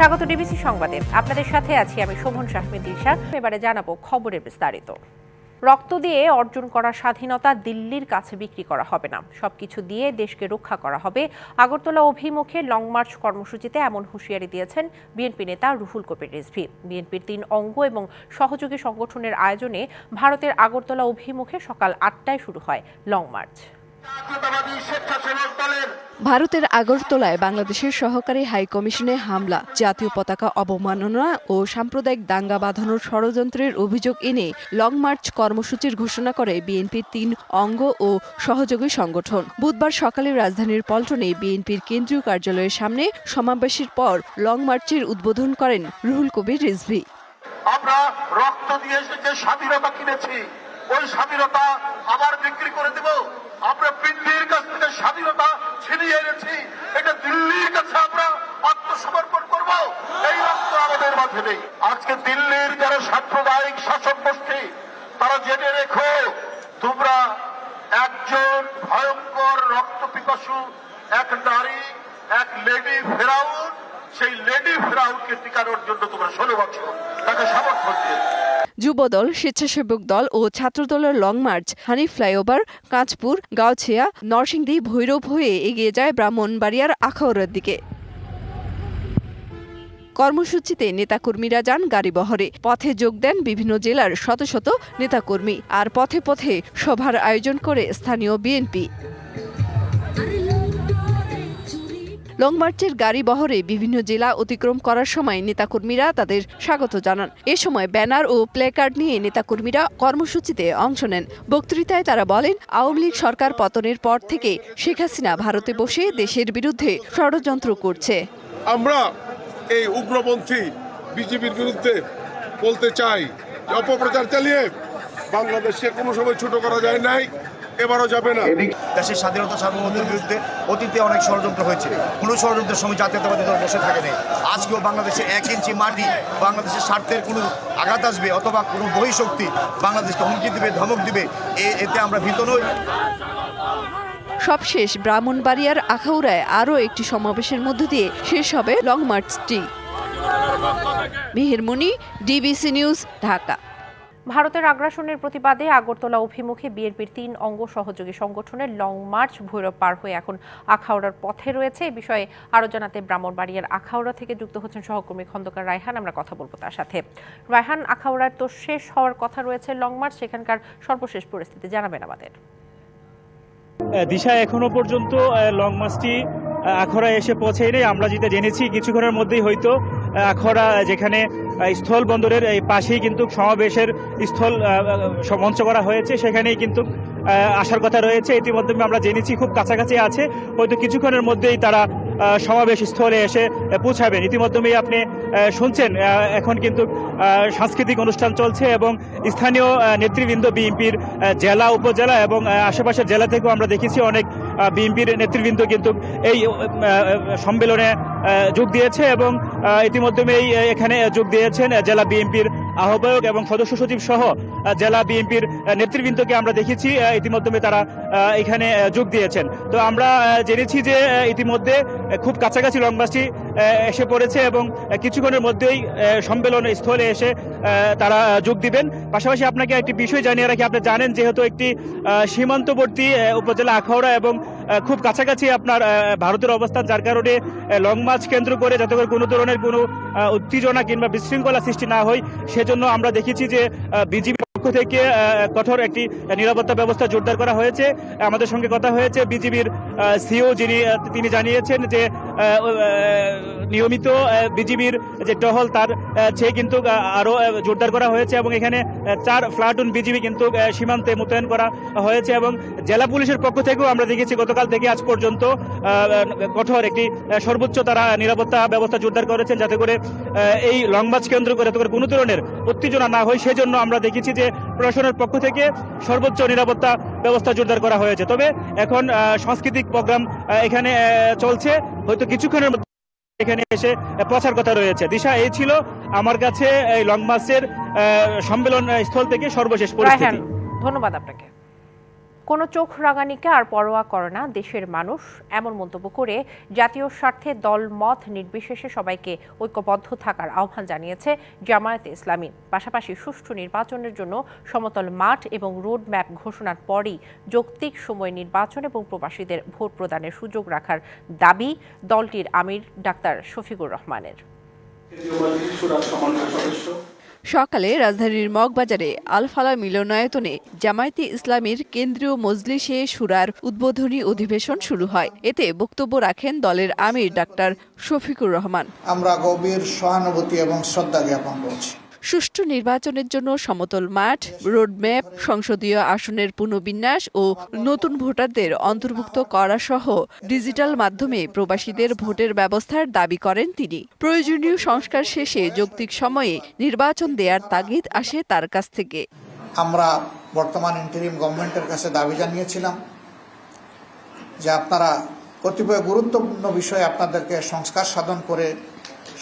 স্বাগত ডিবিসি সংবাদে। আপনাদের সাথে আছি আমি শোভন শাহমিদ দিশা এবারে জানাব খবরের বিস্তারিত। রক্ত দিয়ে অর্জন করা স্বাধীনতা দিল্লির কাছে বিক্রি করা হবে না। সবকিছু দিয়ে দেশকে রক্ষা করা হবে। আগরতলা অভিমুখে লং মার্চ কর্মসূচিতে এমন হুঁশিয়ারি দিয়েছেন বিএনপি নেতা রুহুল কবির রিজভি। বিএনপির তিন অঙ্গ এবং সহযোগী সংগঠনের আয়োজনে ভারতের আগরতলা অভিমুখে সকাল আটটায় শুরু হয় লং মার্চ। ভারতের আগরতলায় বাংলাদেশের সহকারী হাই কমিশনে হামলা জাতীয় পতাকা অবমাননা ও সাম্প্রদায়িক দাঙ্গা বাঁধানোর ষড়যন্ত্রের অভিযোগ এনে লং মার্চ কর্মসূচির ঘোষণা করে বিএনপির তিন অঙ্গ ও সহযোগী সংগঠন। বুধবার সকালে রাজধানীর পল্টনে বিএনপির কেন্দ্রীয় কার্যালয়ের সামনে সমাবেশের পর লং মার্চের উদ্বোধন করেন রুহুল কবির রিজভি। আমরা রক্ত দিয়ে স্বাধীনতা কিনেছি। ওই স্বাধীনতা আবার বিক্রি করে দেব। আমরা দিল্লির কাছ থেকে স্বাধীনতা ছিনিয়ে এনেছি। এটা দিল্লির কাছে আমরা আত্মসমর্পণ করব। এই রক্ত আমাদের মাঝে নেই। আজকে দিল্লির যারা সাম্প্রদায়িক শাসক গোষ্ঠী, তারা জেনে রেখো, তোমরা একজন ভয়ঙ্কর রক্ত পিপাসু, এক নারী, এক লেডি ফেরাউন। সেই লেডি ফেরাউনকে টিকানোর জন্য তোমরা ষোলো বছর তাকে সমর্থন দিয়েছে। যুবদল, স্বেচ্ছাসেবক দল ও ছাত্রদলের long march, Hanif flyover, Kanchpur Gausia Narsingdi, Bhairab হয়ে এগিয়ে যায় ব্রাহ্মণবাড়িয়ার আখাউড়ার দিকে। কর্মসূচিতে নেতাকর্মীরা যান গাড়িবহরে পথে যোগ দেন বিভিন্ন জেলার শত শত নেতাকর্মী। আর পথে পথে সভার আয়োজন করে স্থানীয় বিএনপি। লং মার্চের গাড়ি বহরে বিভিন্ন জেলা অতিক্রম করার সময় নেতাকর্মীরা তাদের স্বাগত জানান। এ সময় ব্যানার ও প্লেকার্ড নিয়ে নেতাকর্মীরা কর্মসূচিতে অংশ নেন। বক্তৃতায় তারা বলেন, আওয়ামী লীগ সরকার পতনের পর থেকে শেখ হাসিনা ভারতে বসে দেশের বিরুদ্ধে ষড়যন্ত্র করছে। আমরা এই উগ্রপন্থী বিজেপির বিরুদ্ধে বলতে চাই অপপ্রচার চালিয়ে বাংলাদেশকে কোনো সময় ছোট করা যায় নাই। এবারও যাবে না। দেশের স্বাধীনতা সার্বভৌমত্বের বিরুদ্ধে অতীতে অনেক ষড়যন্ত্র হয়েছে। কোনো ষড়যন্ত্রের সময় জাতীয়তাবাদী দল বসে থাকে নেই। আজকেও বাংলাদেশে এক ইঞ্চি মাটি বাংলাদেশের স্বার্থের কোনো আঘাত আসবে অথবা কোনো বহিঃশক্তি বাংলাদেশকে হুমকি দিবে ধমক দিবে এ- এতে আমরা ভীত নই। সবশেষ ব্রাহ্মণবাড়িয়ার আখাউড়ায় আরও একটি সমাবেশের মধ্য দিয়ে শেষ হবে লং মার্চটি মেহেরমণি ডিবিসি নিউজ ঢাকা। ভারতের আগ্রাসনের প্রতিবাদে আগরতলা অভিমুখে বিএনপির তিন অঙ্গ সহযোগী সংগঠনের লং মার্চ ভৈরব পার হয়ে এখন আখাউড়ার পথে রয়েছে। এই বিষয়ে আরও জানাতে ব্রাহ্মণবাড়িয়ার আখাউড়া থেকে যুক্ত হচ্ছেন সহকর্মী খন্দকার রায়হান। আমরা কথা বলব তার সাথে। রায়হান, আখাউড়ার তো শেষ হওয়ার কথা রয়েছে লং মার্চ, সেখানকার সর্বশেষ পরিস্থিতি জানাবেন আমাদের। দিশা, এখনও পর্যন্ত লং মার্চটি আখড়া এসে পৌঁছেনি আমরা যেটা জেনেছি কিছুক্ষণের মধ্যেই হয়তো আখড়া যেখানে স্থল বন্দরের এই পাশেই কিন্তু সমাবেশের স্থল মঞ্চ করা হয়েছে। সেখানেই কিন্তু আসার কথা রয়েছে। ইতিমধ্যে আমরা জেনেছি খুব কাছাকাছি আছে। হয়তো কিছুক্ষণের মধ্যেই তারা সমাবেশ স্থলে এসে পৌঁছাবেন। ইতিমধ্যেই আপনি শুনছেন এখন কিন্তু সাংস্কৃতিক অনুষ্ঠান চলছে এবং স্থানীয় নেতৃবৃন্দ, বিএনপির জেলা, উপজেলা এবং আশেপাশের জেলা থেকেও আমরা দেখেছি অনেক বিএনপির নেতৃবৃন্দ কিন্তু এই সম্মেলনে যোগ দিয়েছে এবং ইতিমধ্যে এই এখানে যোগ দিয়েছেন জেলা বিএনপির আহ্বায়ক এবং সদস্য সচিব সহ জেলা বিএনপির নেতৃবৃন্দকে আমরা দেখেছি ইতিমধ্যে তারা এখানে যোগ দিয়েছেন। তো আমরা জেনেছি যে ইতিমধ্যে খুব কাছাকাছি লংবাসটি এসে পড়েছে এবং কিছুক্ষণের মধ্যেই সম্মেলন স্থলে এসে তারা যোগ দিবেন। পাশাপাশি আপনাকে একটি বিষয় জানিয়ে রাখি, আপনি জানেন যেহেতু একটি সীমান্তবর্তী উপজেলা আখাউড়া এবং খুব কাছাকাছি আপনার ভারতের অবস্থান, যার কারণে লং মার্চ কেন্দ্র করে যাতে করে কোনো ধরনের কোনো উত্তেজনা কিংবা বিশৃঙ্খলা সৃষ্টি না হয়, সেজন্য আমরা দেখেছি যে বিজিবি পক্ষ থেকে কঠোর একটি নিরাপত্তা ব্যবস্থা জোরদার করা হয়েছে। আমাদের সঙ্গে কথা হয়েছে বিজিবির সিও যিনি তিনি জানিয়েছেন যে নিয়মিত বিজিবির যে টহল তার সে কিন্তু আরও জোরদার করা হয়েছে এবং এখানে চার প্লাটুন বিজিবি কিন্তু সীমান্তে মোতায়েন করা হয়েছে এবং জেলা পুলিশের পক্ষ থেকেও আমরা দেখেছি গতকাল থেকে আজ পর্যন্ত কঠোর একটি সর্বোচ্চ তারা নিরাপত্তা ব্যবস্থা জোরদার করেছেন যাতে করে এই লং মার্চ কেন্দ্র করে, যাতে করে কোনো ধরনের উত্তেজনা না হয়। সেজন্য আমরা দেখেছি যে প্রশাসনের পক্ষ থেকে সর্বোচ্চ নিরাপত্তা ব্যবস্থা জোরদার করা হয়েছে। তবে এখন সাংস্কৃতিক প্রোগ্রাম এখানে চলছে। হয়তো কিছুক্ষণের মধ্যে এখানে এসে প্রচার কথা রয়েছে। দিশা এই ছিল আমার কাছে এই লং মার্চের আহ, সম্মেলন স্থল থেকে সর্বশেষ পরিস্থিতি। ধন্যবাদ আপনাকে। কোনো চোখ রাঙানিকে আর পরোয়া করে না দেশের মানুষ। এমন মন্তব্য করে জাতীয় স্বার্থে দল মত নির্বিশেষে সবাইকে ঐক্যবদ্ধ থাকার আহ্বান জানিয়েছে জামায়াতে ইসলামী। পাশাপাশি সুষ্ঠু নির্বাচনের জন্য সমতল মাঠ এবং রোড ম্যাপ ঘোষণার পরই যৌক্তিক সময় নির্বাচন এবং প্রবাসীদের ভোট প্রদানের সুযোগ রাখার দাবি দলটির আমির ডাক্তার শফিকুর রহমানের। সকালে রাজধানীর মগবাজারে আলফালা মিলনায়তনে জামায়াতে ইসলামীর কেন্দ্রীয় মজলিসে সুরার উদ্বোধনী অধিবেশন শুরু হয়। এতে বক্তব্য রাখেন দলের আমির ডাক্তার শফিকুর রহমান। আমরা গভীর সহানুভূতি এবং শ্রদ্ধা জ্ঞাপন করছি। সুষ্ঠু নির্বাচনের জন্য সমতল মাঠ রোডম্যাপ সংসদীয় আসনের পুনর্বিন্যাস ও নতুন ভোটারদের অন্তর্ভুক্ত করা সহ ডিজিটাল মাধ্যমে প্রবাসীদের ভোটের ব্যবস্থার দাবি করেন তিনি। প্রয়োজনীয় সংস্কার শেষে যৌক্তিক সময়ে নির্বাচন দেওয়ার তাগিদ আসে তার কাছ থেকে। আমরা বর্তমান ইন্টারিম গভর্নমেন্টের কাছে দাবি জানিয়েছিলাম যে আপনারা কতিপয় গুরুত্বপূর্ণ বিষয়ে আপনাদেরকে সংস্কার সাধন করে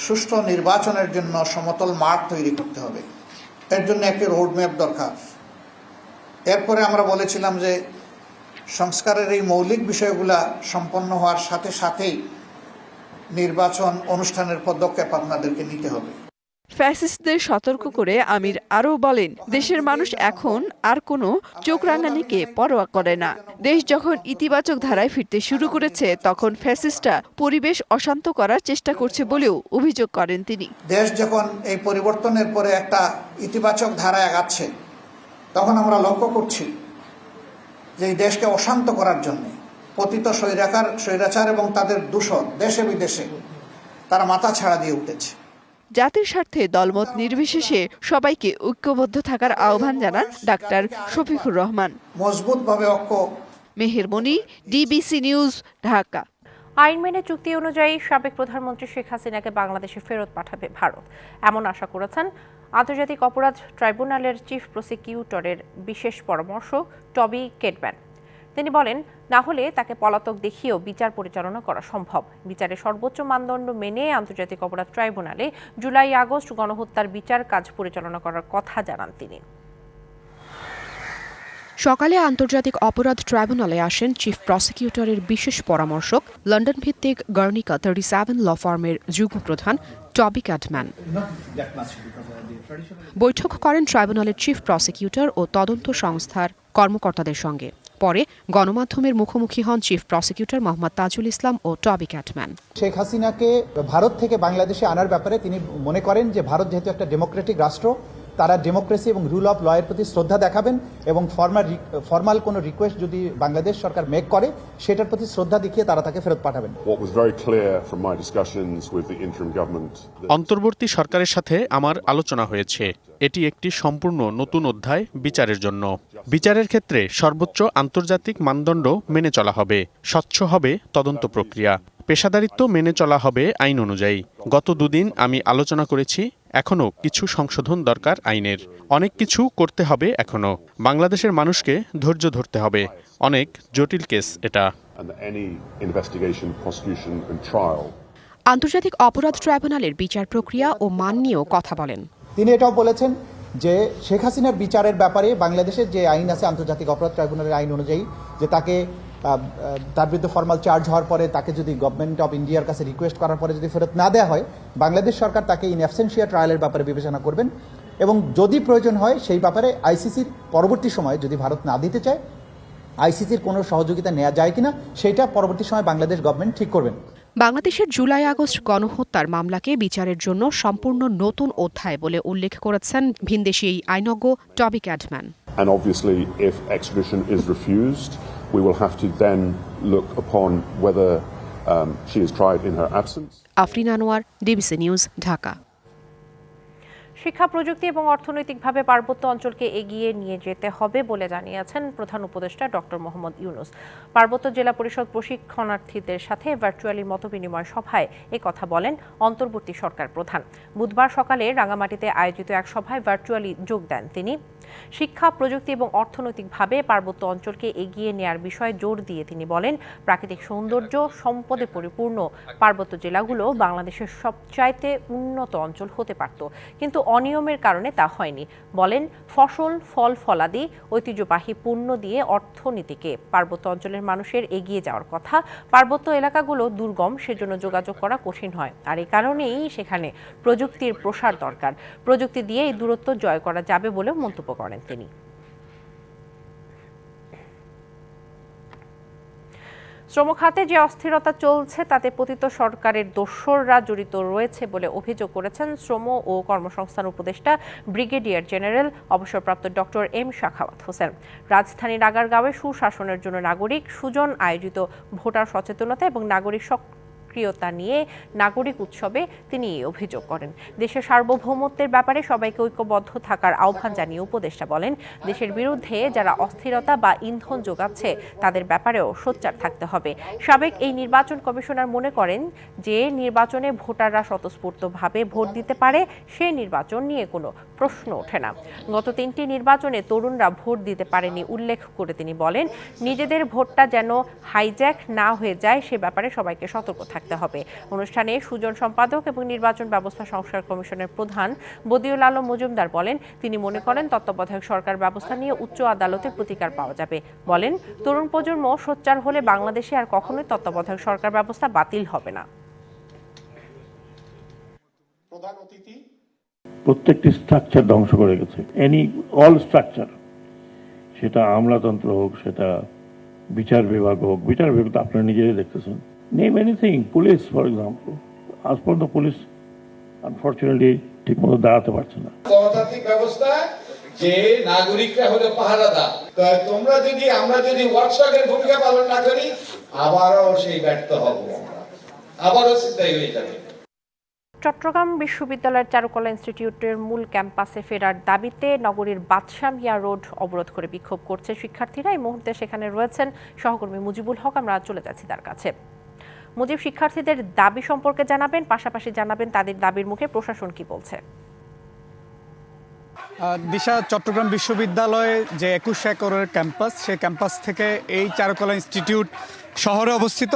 সুষ্ঠু নির্বাচনের জন্য সমতল মাঠ তৈরি করতে হবে। এর জন্য একটি রোডম্যাপ দরকার। এরপরে আমরা বলেছিলাম যে সংস্কারের এই মৌলিক বিষয়গুলা সম্পন্ন হওয়ার সাথে সাথেই নির্বাচন অনুষ্ঠানের পদক্ষেপ আপনাদেরকে নিতে হবে। ফ্যাসিস্টদের সতর্ক করে আমির আরও বলেন, দেশের মানুষ এখন আর কোনো চোখ রাঙানিকে পরোয়া করে না। দেশ যখন ইতিবাচক ধারায় ফিরতে শুরু করেছে, তখন ফ্যাসিস্টরা পরিবেশ অশান্ত করার চেষ্টা করছে বলেও অভিযোগ করেন তিনি। দেশ যখন এই পরিবর্তনের পরে একটা ইতিবাচক ধারায় আগাচ্ছে, তখন আমরা লক্ষ্য করছি যে এই দেশকে অশান্ত করার জন্য পতিত স্বৈরাকার স্বৈরাচার এবং তাদের দূষণ দেশে বিদেশে তারা মাথা ছাড়া দিয়ে উঠেছে। জাতির স্বার্থে দলমত নির্বিশেষে সবাইকে ঐক্যবদ্ধ থাকার আহ্বান জানান ডাক্তার শফিকুর রহমান। মজবুতভাবে ঐক্য। Meheromoni DBC news Dhaka. আইন মেনে চুক্তি অনুযায়ী সাবেক প্রধানমন্ত্রী শেখ হাসিনাকে বাংলাদেশে ফেরত পাঠাবে ভারত। এমন আশা করেছেন আন্তর্জাতিক অপরাধ ট্রাইব্যুনালের চিফ প্রসিকিউটরের বিশেষ পরামর্শ টবি কেটম্যান তিনি বলেন, না হলে তাকে পলাতক দেখিয়েও বিচার পরিচালনা করা সম্ভব। বিচারে সর্বোচ্চ মানদণ্ড মেনে আন্তর্জাতিক অপরাধ ট্রাইব্যুনালে জুলাই আগস্ট গণহত্যার বিচার কাজ পরিচালনা করার কথা জানান তিনি। সকালে আন্তর্জাতিক অপরাধ ট্রাইব্যুনালে আসেন চিফ প্রসিকিউটরের বিশেষ পরামর্শক লন্ডন ভিত্তিক গার্নিকা থার্টি সেভেন ল ফার্মের যুগ্ম প্রধান টবি ক্যাটম্যান। বৈঠক করেন ট্রাইব্যুনালের চিফ প্রসিকিউটর ও তদন্ত সংস্থার কর্মকর্তাদের সঙ্গে। পরে গণমাধ্যমের মুখোমুখি হন চিফ প্রসিকিউটর মোহাম্মদ তাজুল ইসলাম ও টবি ক্যাটম্যান। শেখ হাসিনাকে ভারত থেকে বাংলাদেশে আনার ব্যাপারে তিনি মনে করেন যে ভারত যেহেতু একটা ডেমোক্রেটিক রাষ্ট্র তারা ডেমোক্রেসি এবং রুল অফ লয়ের প্রতি শ্রদ্ধা দেখাবেন এবং ফর্মাল ফর্মাল কোনো রিকোয়েস্ট যদি বাংলাদেশ সরকার মেক করে সেটার প্রতি শ্রদ্ধা দেখিয়ে তারা তাকে ফেরত পাঠাবেন। অন্তর্বর্তী সরকারের সাথে আমার আলোচনা হয়েছে। এটি একটি সম্পূর্ণ নতুন অধ্যায় বিচারের জন্য। বিচারের ক্ষেত্রে সর্বোচ্চ আন্তর্জাতিক মানদণ্ড মেনে চলা হবে। স্বচ্ছ হবে তদন্ত প্রক্রিয়া। পেশাদারিত্ব মেনে চলা হবে আইন অনুযায়ী। গত দুদিন আমি আলোচনা করেছি এখনও কিছু সংশোধন দরকার আইনের। অনেক কিছু করতে হবে এখনও বাংলাদেশের মানুষকে ধৈর্য ধরতে হবে। অনেক জটিল কেস এটা। আন্তর্জাতিক অপরাধ ট্রাইব্যুনালের বিচার প্রক্রিয়া ও মান নিয়েও কথা বলেন। তিনি এটাও বলেছেন যে শেখ হাসিনার বিচারের ব্যাপারে বাংলাদেশের যে আইন আছে আন্তর্জাতিক অপরাধ ট্রাইব্যুনালের আইন অনুযায়ী যে তাকে তার বিরুদ্ধে ফর্মাল চার্জ হওয়ার পরে তাকে যদি গভর্নমেন্ট অফ ইন্ডিয়ার কাছে রিকোয়েস্ট করার পরে যদি ফেরত না দেওয়া হয় বাংলাদেশ সরকার তাকে ইন অ্যাবসেন্সিয়া ট্রায়ালের ব্যাপারে বিবেচনা করবেন এবং যদি প্রয়োজন হয় সেই ব্যাপারে আইসিসির পরবর্তী সময়ে যদি ভারত না দিতে চায় আইসিসির কোনো সহযোগিতা নেওয়া যায় কিনা সেটা পরবর্তী সময় বাংলাদেশ গভর্নমেন্ট ঠিক করবেন বাংলাদেশের জুলাই আগস্ট গণহত্যার মামলাকে বিচারের জন্য সম্পূর্ণ নতুন অধ্যায় বলে উল্লেখ করেছেন ভিনদেশি এই আইনজ্ঞ Toby Cadman and obviously if extradition is refused we will have to then look upon whether um, she is tried in her absence. Afrin Anwar, DBC News, Dhaka. শিক্ষা, প্রযুক্তি এবং অর্থনৈতিকভাবে পার্বত্য অঞ্চলকে এগিয়ে নিয়ে যেতে হবে বলে জানিয়েছেন প্রধান উপদেষ্টা ডক্টর মোহাম্মদ ইউনুস। পার্বত্য জেলা পরিষদ প্রশিক্ষণার্থীদের সাথে ভার্চুয়ালি মতবিনিময় সভায় এ কথা বলেন অন্তর্বর্তী সরকার প্রধান। বুধবার সকালে রাঙামাটিতে আয়োজিত এক সভায় ভার্চুয়ালি যোগ দেন তিনি। শিক্ষা, প্রযুক্তি এবং অর্থনৈতিকভাবে পার্বত্য অঞ্চলকে এগিয়ে নেয়ার বিষয়ে জোর দিয়ে তিনি বলেন, প্রাকৃতিক সৌন্দর্য সম্পদে পরিপূর্ণ পার্বত্য জেলাগুলো বাংলাদেশের সবচাইতে উন্নত অঞ্চল হতে পারত। কিন্তু অনিয়মের কারণে তা হয়নি। বলেন, ফসল, ফল ফলাদি, ঐতিহ্যবাহী পণ্য দিয়ে অর্থনীতিকে পার্বত্য অঞ্চলের মানুষের এগিয়ে যাওয়ার কথা। পার্বত্য এলাকাগুলো দুর্গম, সেজন্য যোগাযোগ করা কঠিন হয়। আর এই কারণেই সেখানে প্রযুক্তির প্রসার দরকার। প্রযুক্তি দিয়ে এই দূরত্ব জয় করা যাবে বলেও মন্তব্য করেন তিনি। শ্রম খাতে যে অস্থিরতা চলছে, তাতে পতিত সরকারের দোসররা জড়িত রয়েছে বলে অভিযোগ করেছেন শ্রম ও কর্মসংস্থান উপদেষ্টা ব্রিগেডিয়ার জেনারেল অবসরপ্রাপ্ত ডক্টর এম শাখাওয়াত হোসেন। রাজধানীর আগারগাঁওয়ে সুশাসনের জন্য নাগরিক সুজন আয়োজিত ভোটার সচেতনতা এবং নাগরিক সক্রিয়তা নিয়ে নাগরিক উৎসবে তিনি অভিযোগ করেন। দেশের সার্বভৌমত্বের ব্যাপারে সবাইকে ঐক্যবদ্ধ থাকার আহ্বান জানিয়ে উপদেষ্টা বলেন, দেশের বিরুদ্ধে যারা অস্থিরতা বা ইন্ধন যোগাচ্ছে তাদের ব্যাপারেও সোচ্চার থাকতে হবে। সাবেক এই নির্বাচন কমিশনার মনে করেন, যে নির্বাচনে ভোটাররা স্বতঃস্ফূর্তভাবে ভোট দিতে পারে সেই নির্বাচন নিয়ে কোনো প্রশ্ন ওঠে না। গত তিনটি নির্বাচনে তরুণরা ভোট দিতে পারেনি উল্লেখ করে তিনি বলেন, নিজেদের ভোটটা যেন হাইজ্যাক না হয়ে যায় সে ব্যাপারে সবাইকে সতর্ক থাকতে হবে। অনুষ্ঠানে সুজন সম্পাদক এবং নির্বাচন ব্যবস্থা সংস্কার কমিশনের প্রধান বদিউল আলম মজুমদার বলেন তিনি মনে করেন তত্ত্বাবধায়ক সরকার ব্যবস্থা নিয়ে উচ্চ আদালতে প্রতিকার পাওয়া যাবে। বলেন তরুণ প্রজন্ম সোচ্চার হলে বাংলাদেশে আর কখনোই তত্ত্বাবধায়ক সরকার ব্যবস্থা বাতিল হবে না। প্রত্যেকটি স্ট্রাকচার ধ্বংস করে গেছে। এনি অল স্ট্রাকচার সেটা আমলাতন্ত্র হোক সেটা বিচার বিভাগ হোক বিচার বিভাগ তো আপনারা নিজেরাই দেখতেছেন। Name anything police for example আজ পর্যন্ত পুলিশ আনফর্চুনেটলি ঠিক মতো দাঁড়াতে পারছে না। গণতান্ত্রিক ব্যবস্থা যে নাগরিকরা হলো পাহারাদার। তোমরা যদি আমরা যদি ওয়ার্কশপের ভূমিকা পালন না করি আবারও সেই ব্যর্থ হব আবারও সিদ্ধাই হয়ে যাবে। চট্টগ্রাম বিশ্ববিদ্যালয়ের চারুকলা ইনস্টিটিউটের মূল ক্যাম্পাসে ফেরার দাবিতে নগরীর বাদশাহ মিয়া রোড অবরোধ করে বিক্ষোভ করছে শিক্ষার্থীরা। এই মুহূর্তে সেখানে রয়েছেন সহকর্মী মুজিবুল হক। আমরা চলে যাচ্ছি তার কাছে। মুজিব শিক্ষার্থীদের দাবি সম্পর্কে জানাবেন, পাশাপাশি জানাবেন তাদের দাবির মুখে প্রশাসন কি বলছে। দিশা, চট্টগ্রাম বিশ্ববিদ্যালয়ে যে একুশ একরের ক্যাম্পাস সে ক্যাম্পাস থেকে এই চারুকলা ইনস্টিটিউট শহরে অবস্থিত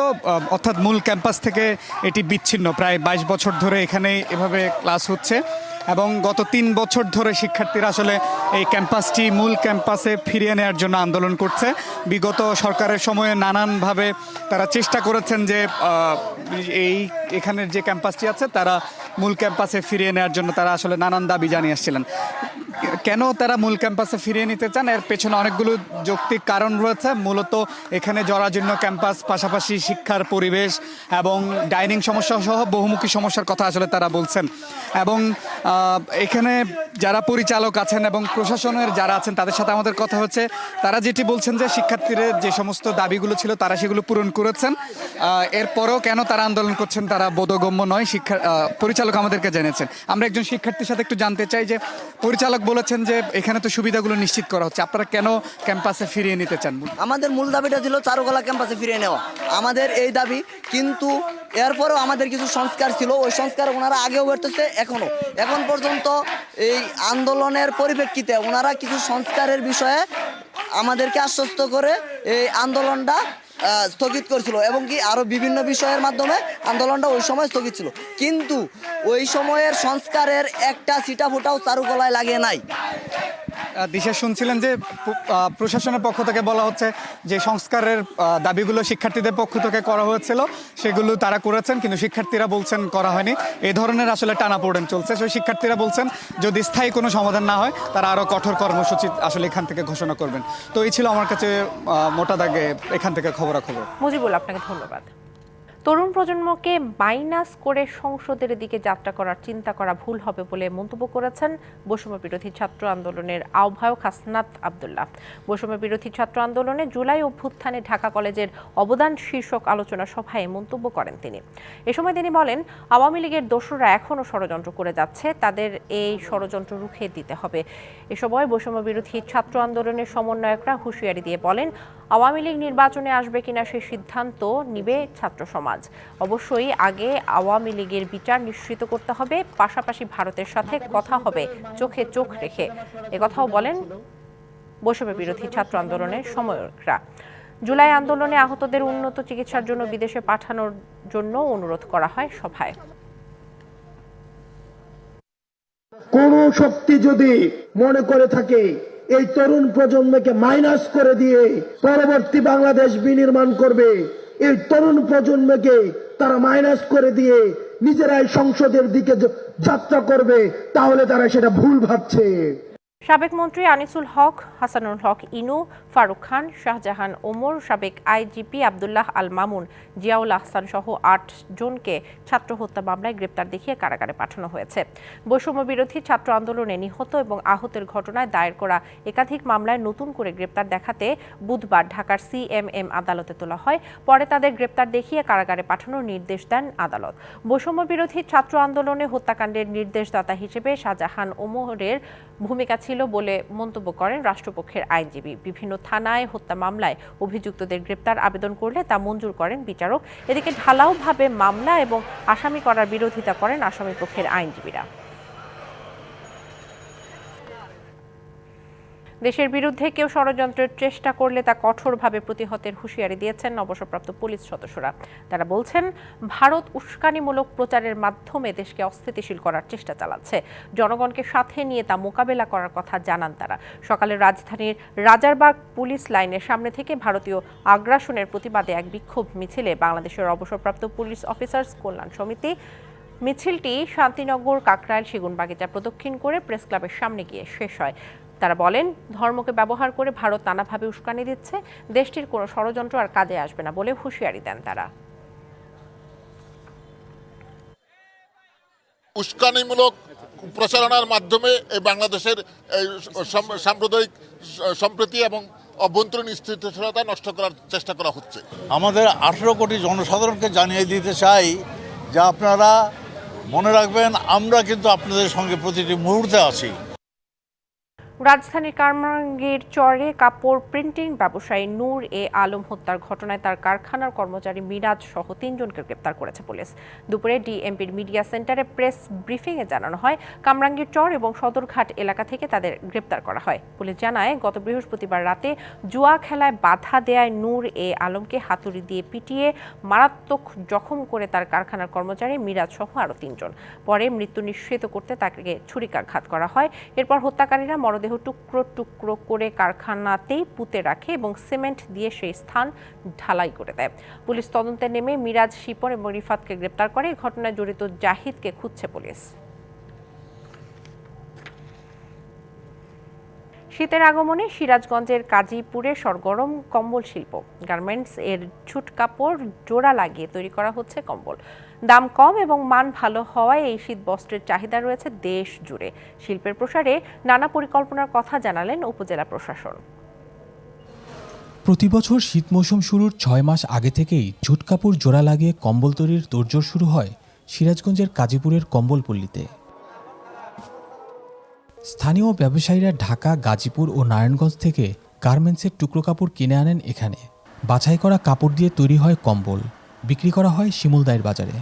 অর্থাৎ মূল ক্যাম্পাস থেকে এটি বিচ্ছিন্ন। প্রায় বাইশ বছর ধরে এখানে এভাবে ক্লাস হচ্ছে। এবং গত তিন বছর ধরে শিক্ষার্থীরা আসলে এই ক্যাম্পাসটি মূল ক্যাম্পাসে ফিরিয়ে নেওয়ার জন্য আন্দোলন করছে। বিগত সরকারের সময়ে নানানভাবে তারা চেষ্টা করেছেন যে এই এখানের যে ক্যাম্পাসটি আছে, তারা মূল ক্যাম্পাসে ফিরিয়ে নেওয়ার জন্য তারা আসলে নানান দাবি জানিয়ে আসছিলেন। কেন তারা মূল ক্যাম্পাসে ফিরিয়ে নিতে চান? এর পেছনে অনেকগুলো যৌক্তিক কারণ রয়েছে। মূলত এখানে জরাজীর্ণ ক্যাম্পাস, পাশাপাশি শিক্ষার পরিবেশ এবং ডাইনিং সমস্যা সহ বহুমুখী সমস্যার কথা আসলে তারা বলছেন। এবং এখানে যারা পরিচালক আছেন এবং প্রশাসনের যারা আছেন, তাদের সাথে আমাদের কথা হচ্ছে, তারা যেটি বলছেন যে শিক্ষার্থীদের যে সমস্ত দাবিগুলো ছিল, তারা সেগুলো পূরণ করেছেন। এরপরেও কেন তারা আন্দোলন করছেন, তারা বোধগম্য নয়। শিক্ষা পরিচালক আমাদেরকে জেনেছেন। আমরা একজন শিক্ষার্থীর সাথে একটু জানতে চাই যে, পরিচালক বলেছেন যে এখানে তো সুবিধাগুলো নিশ্চিত করা হচ্ছে। আপনারা কেন ক্যাম্পাসে ফিরিয়ে নিতে চান? আমাদের মূল দাবিটা ছিল চারুকলা ক্যাম্পাসে ফিরিয়ে নেওয়া। আমাদের এই দাবি, কিন্তু এরপরেও আমাদের কিছু সংস্কার ছিল। ওই সংস্কার ওনারা আগেও করতেছে, এখনও। এখন পর্যন্ত এই আন্দোলনের পরিপ্রেক্ষিতে ওনারা কিছু সংস্কারের বিষয়ে আমাদেরকে আশ্বস্ত করে এই আন্দোলনটা স্থগিত করেছিল এবং কি আরও বিভিন্ন বিষয়ের মাধ্যমে আন্দোলনটা ওই সময় স্থগিত ছিল। কিন্তু ওই সময়ের সংস্কারের একটা সিটা ফোটাও চারুকলায় লাগে নাই। দিশা শুনছিলেন যে প্রশাসনের পক্ষ থেকে বলা হচ্ছে যে সংস্কারের দাবিগুলো শিক্ষার্থীদের পক্ষ থেকে করা হয়েছিল। সেগুলো তারা করেছেন, কিন্তু শিক্ষার্থীরা বলছেন করা হয়নি। এই ধরনের আসলে টানাপোড়েন চলছে। সেই শিক্ষার্থীরা বলছেন, যদি স্থায়ী কোনো সমাধান না হয়, তারা আরও কঠোর কর্মসূচি আসলে এখান থেকে ঘোষণা করবেন। তো এই ছিল আমার কাছে মোটা দাগে এখান থেকে খবরাখবর। মুজিবুল, আপনাকে ধন্যবাদ। তরুণ প্রজন্মকে মাইনাস করে সংসদের দিকে যাত্রা করার চিন্তা করা ভুল হবে বলে মন্তব্য করেছেন বৈষম্য বিরোধী ছাত্র আন্দোলনের আহ্বায়ক হাসনাত আবদুল্লাহ। বৈষম্য বিরোধী ছাত্র আন্দোলনে জুলাই অভ্যুত্থানে ঢাকা কলেজের অবদান শীর্ষক আলোচনা সভায় মন্তব্য করেন তিনি। এ সময় তিনি বলেন, আওয়ামী লীগের দোসররা এখনও ষড়যন্ত্র করে যাচ্ছে, তাদের এই ষড়যন্ত্র রুখে দিতে হবে। এ সময় বৈষম্য বিরোধী ছাত্র আন্দোলনের সমন্বয়করা হুঁশিয়ারি দিয়ে বলেন আওয়ামী লীগ নির্বাচনে আসবে কিনা সেই সিদ্ধান্ত নিবে ছাত্র সমাজ। অবশ্যই আগে আওয়ামী লীগের বিচার নিশ্চিত করতে হবে, পাশাপাশি ভারতের সাথে কথা হবে, চোখে চোখ রেখে। একথাও বলেন বৈষম্য বিরোধী ছাত্র আন্দোলনের সময়করা জুলাই আন্দোলনে আহতদের উন্নত চিকিৎসার জন্য বিদেশে পাঠানোর জন্য অনুরোধ করা হয় সভায়। কোন শক্তি যদি মনে করে থাকে এই তরুণ প্রজন্মকে মাইনাস করে দিয়ে পরবর্তী বাংলাদেশ বিনির্মাণ করবে। এই তরুণ প্রজন্মকে তারা মাইনাস করে দিয়ে নিজেরাই সংসদের দিকে যাত্রা করবে, তাহলে তারা সেটা ভুল ভাবছে। সাবেক মন্ত্রী আনিসুল হক, হাসানুল হক ইনু, ফারুক খান, শাহজাহান ওমর, সাবেক আইজিপি আবদুল্লাহ আল মামুন, জিয়াউল আহসান সহ আট জনকে ছাত্র হত্যা মামলায় গ্রেপ্তার দেখিয়ে কারাগারে পাঠানো হয়েছে। বৈষম্য বিরোধী ছাত্র আন্দোলনে নিহত এবং আহতের ঘটনায় দায়ের করা একাধিক মামলায় নতুন করে গ্রেপ্তার দেখাতে বুধবার ঢাকার সিএমএম আদালতে তোলা হয়। পরে তাদের গ্রেপ্তার দেখিয়ে কারাগারে পাঠানোর নির্দেশ দেন আদালত। বৈষম্য বিরোধী ছাত্র আন্দোলনে হত্যাকাণ্ডের নির্দেশদাতা হিসেবে শাহজাহান ওমরের ভূমিকা ছিল বলে মন্তব্য করেন রাষ্ট্রপক্ষের আইনজীবী। বিভিন্ন থানায় হত্যা মামলায় অভিযুক্তদের গ্রেপ্তার আবেদন করলে তা মঞ্জুর করেন বিচারক। এদিকে ঢালাওভাবে মামলা এবং আসামি করার বিরোধিতা করেন আসামি পক্ষের আইনজীবীরা। দেশের বিরুদ্ধে কেউ ষড়যন্ত্রের চেষ্টা করলে তা কঠোরভাবে প্রতিহতের হুঁশিয়ারি দিয়েছেন অবসরপ্রাপ্ত পুলিশ সদস্যরা। তারা বলছেন, ভারত উস্কানিমূলক প্রচারের মাধ্যমে দেশকে অস্থিতিশীল করার চেষ্টা চালাচ্ছে। জনগণকে সাথে নিয়ে তা মোকাবেলা করার কথা জানান তারা। সকালে রাজধানীর রাজারবাগ পুলিশ লাইনের সামনে থেকে ভারতীয় আগ্রাসনের প্রতিবাদে এক বিক্ষোভ মিছিলে বাংলাদেশের অবসরপ্রাপ্ত পুলিশ অফিসার্স কল্যাণ সমিতি মিছিলটি শান্তিনগর, কাকরাইল, সেগুনবাগিচা প্রদক্ষিণ করে প্রেস ক্লাবের সামনে গিয়ে শেষ হয়। তারা বলেন ধর্মকে ব্যবহার করে ভারত নানাভাবে উস্কানি দিচ্ছে দেশটির কোনো ষড়যন্ত্র আর কাজে আসবে না বলে হুঁশিয়ারি দেন তারা। উস্কানিমূলক প্রচারণার মাধ্যমে এই বাংলাদেশের এই সাম্প্রদায়িক সম্প্রীতি এবং অভ্যন্তরীণ স্থিতিশীলতা নষ্ট করার চেষ্টা করা হচ্ছে। আমাদের আঠেরো কোটি জনসাধারণকে জানিয়ে দিতে চাই যে আপনারা মনে রাখবেন আমরা কিন্তু আপনাদের সঙ্গে প্রতিটি মুহূর্তে আছি। রাজধানীর কারমাঙ্গীর চরে কাপড় প্রিন্টিং ব্যবসায়ী নূর এ আলম হত্যার ঘটনায় তার কারখানার কর্মচারী মিরাজ সহ তিনজনকে গ্রেপ্তার করেছে পুলিশ। দুপুরে ডিএমপির মিডিয়া সেন্টারে প্রেস ব্রিফিংয়ে জানানো হয়, কামরাঙ্গীর চর এবং সদরঘাট এলাকা থেকে তাদের গ্রেপ্তার করা হয়। পুলিশ জানায়, গত বৃহস্পতিবার রাতে জুয়া খেলায় বাধা দেয়ায় নূর এ আলমকে হাতুড়ি দিয়ে পিটিয়ে মারাত্মক জখম করে তার কারখানার কর্মচারী মিরাজ সহ আরও তিনজন। পরে মৃত্যু নিশ্চিত করতে তাকে ছুরিকাঘাত করা হয়। এরপর হত্যাকারীরা মরদেহ টুকরো টুকরো করে কারখানাতেই পুঁতে রাখে এবং সিমেন্ট দিয়ে সেই স্থান ঢালাই করে দেয়। পুলিশ তদন্তে নেমে মিরাজ শিপন এবং রিফাতকে গ্রেপ্তার করে। ঘটনায় জড়িত জাহিদকে খুঁজছে পুলিশ। শীতের আগমনে সিরাজগঞ্জের কাজীপুরে সরগরম কম্বল শিল্প। গার্মেন্টস এর ছুট কাপড় জোড়া লাগিয়ে তৈরি করা হচ্ছে কম্বল। দাম কম এবং মান ভালো হওয়ায় এই শীত বস্ত্রের চাহিদা রয়েছে দেশ জুড়ে। শিল্পের প্রসারে নানা পরিকল্পনার কথা জানালেন উপজেলা প্রশাসন। প্রতি বছর শীত মৌসুম শুরুর ছয় মাস আগে থেকেই ঝুট কাপড়, জোড়া লাগিয়ে কম্বল তৈরির তোড়জোড় শুরু হয় সিরাজগঞ্জের কাজীপুরের কম্বলপল্লীতে। স্থানীয় ব্যবসায়ীরা ঢাকা, গাজীপুর ও নারায়ণগঞ্জ থেকে গার্মেন্টসের টুকরো কাপড় কিনে আনেন এখানে। বাছাই করা কাপড় দিয়ে তৈরি হয় কম্বল। বিক্রি করা হয় শিমুলদায়ের বাজারে।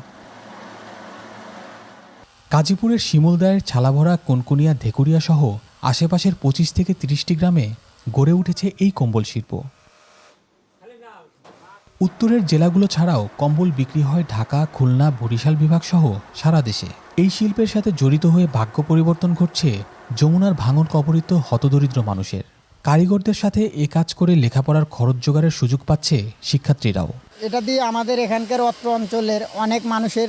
গাজীপুরের শিমুলদায়ের ছালাভরা, কনকুনিয়া ধেকুরিয়া সহ আশেপাশের পঁচিশ থেকে তিরিশটি গ্রামে গড়ে উঠেছে এই কম্বল শিল্প। উত্তরের জেলাগুলো ছাড়াও কম্বল বিক্রি হয় ঢাকা, খুলনা, বরিশাল বিভাগ সহ সারা দেশে। এই শিল্পের সাথে জড়িত হয়ে ভাগ্য পরিবর্তন ঘটছে যমুনার ভাঙন কবরিত হতদরিদ্র মানুষের। কারিগরদের সাথে এ কাজ করে লেখাপড়ার খরচ জোগাড়ের সুযোগ পাচ্ছে শিক্ষার্থীরাও। এটা দিয়ে আমাদের এখানকার অত্র অঞ্চলের অনেক মানুষের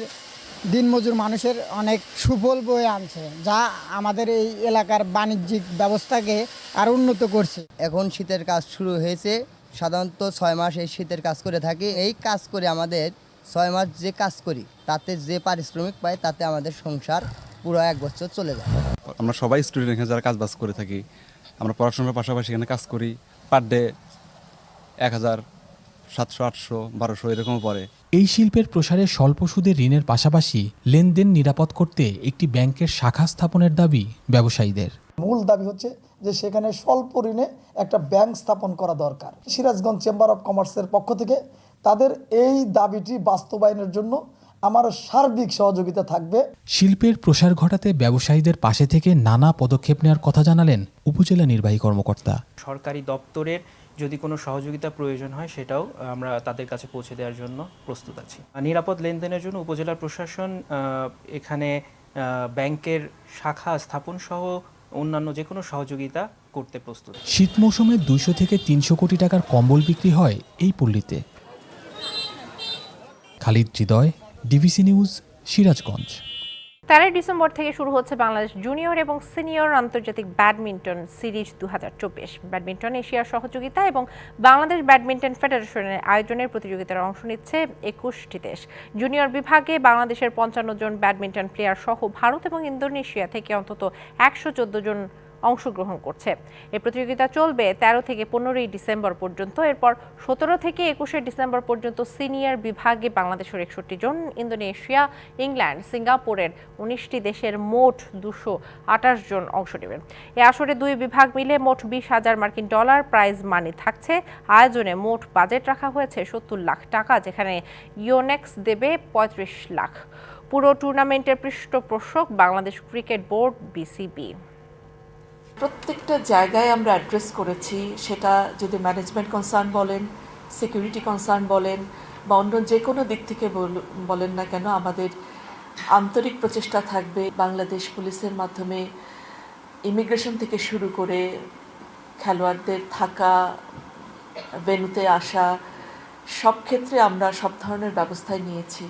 দিনমজুর মানুষের অনেক সুফল বয়ে আনছে যা আমাদের এই এলাকার বাণিজ্যিক ব্যবস্থাকে আরও উন্নত করছে। এখন শীতের কাজ শুরু হয়েছে সাধারণত ছয় মাস এই শীতের কাজ করে থাকি। এই কাজ করে আমাদের ছয় মাস যে কাজ করি তাতে যে পারিশ্রমিক পাই তাতে আমাদের সংসার পুরো এক বছর চলে যায়। আমরা সবাই স্টুডেন্ট এখানে যারা কাজ বাজ করে থাকি আমরা পড়াশোনার পাশাপাশি এখানে কাজ করি পার ডে এক হাজার সাতশো আটশো বারোশো এরকম পড়ে। এই শিল্পের প্রসারে স্বল্প সুদে ঋণের পাশাপাশি লেনদেন নিরাপদ করতে একটি ব্যাংকের শাখা স্থাপনের দাবি ব্যবসায়ীদের। মূল দাবি হচ্ছে যে সেখানে স্বল্প ঋণে একটা ব্যাংক স্থাপন করা দরকার। সিরাজগঞ্জ চেম্বার অফ কমার্সের পক্ষ থেকে তাদের এই দাবিটি বাস্তবায়নের জন্য আমার সার্বিক সহযোগিতা থাকবে। শিল্পের প্রসার ঘটাতে ব্যবসায়ীদের পাশে থেকে নানা পদক্ষেপ নেওয়ার কথা জানালেন উপজেলা নির্বাহী কর্মকর্তা। সরকারি দপ্তরের যদি কোনো সহযোগিতা প্রয়োজন হয়, সেটাও আমরা তাদের কাছে পৌঁছে দেওয়ার জন্য প্রস্তুত আছি। নিরাপদ লেনদেনের জন্য উপজেলা প্রশাসন এখানে ব্যাংকের শাখা স্থাপন সহ অন্যান্য যে কোনো সহযোগিতা করতে প্রস্তুত। শীত মৌসুমে দুইশো থেকে তিনশো কোটি টাকার কম্বল বিক্রি হয় এই পল্লীতে। Khalid Hridoy DBC news, Sirajganj. তেরোই ডিসেম্বর থেকে শুরু হচ্ছে বাংলাদেশ জুনিয়র এবং সিনিয়র আন্তর্জাতিক ব্যাডমিন্টন সিরিজ দুহাজার চব্বিশ। ব্যাডমিন্টন এশিয়ার সহযোগিতা এবং বাংলাদেশ ব্যাডমিন্টন ফেডারেশনের আয়োজনের প্রতিযোগিতার অংশ নিচ্ছে একুশটি দেশ। জুনিয়র বিভাগে বাংলাদেশের পঞ্চান্ন জন ব্যাডমিন্টন প্লেয়ার সহ ভারত এবং ইন্দোনেশিয়া থেকে অন্তত একশো চোদ্দ জন অংশগ্রহণ করছে। এই প্রতিযোগিতা চলবে তেরো থেকে পনেরোই ডিসেম্বর পর্যন্ত। এরপর সতেরো থেকে একুশে ডিসেম্বর পর্যন্ত সিনিয়র বিভাগে বাংলাদেশের একষট্টি জন, ইন্দোনেশিয়া, ইংল্যান্ড, সিঙ্গাপুরের উনিশটি দেশের মোট দুশো আঠাশ জন অংশ নেবেন এ আসরে দুই বিভাগ মিলে মোট বিশ হাজার মার্কিন ডলার প্রাইজ মানি থাকছে। আয়োজনে মোট বাজেট রাখা হয়েছে সত্তর লাখ টাকা, যেখানে ইওনেক্স দেবে পঁয়ত্রিশ লাখ। পুরো টুর্নামেন্টের পৃষ্ঠপোষক বাংলাদেশ ক্রিকেট বোর্ড বিসিবি। প্রত্যেকটা জায়গায় আমরা অ্যাড্রেস করেছি। সেটা যদি ম্যানেজমেন্ট কনসার্ন বলেন সিকিউরিটি কনসার্ন বলেন, বা অন্য যে কোনো দিক থেকে বল- বলেন না কেন, আমাদের আন্তরিক প্রচেষ্টা থাকবে বাংলাদেশ পুলিশের মাধ্যমে ইমিগ্রেশন থেকে শুরু করে খেলোয়াড়দের থাকা ভেনুতে আসা, সব ক্ষেত্রে আমরা সব ধরনের ব্যবস্থাই নিয়েছি।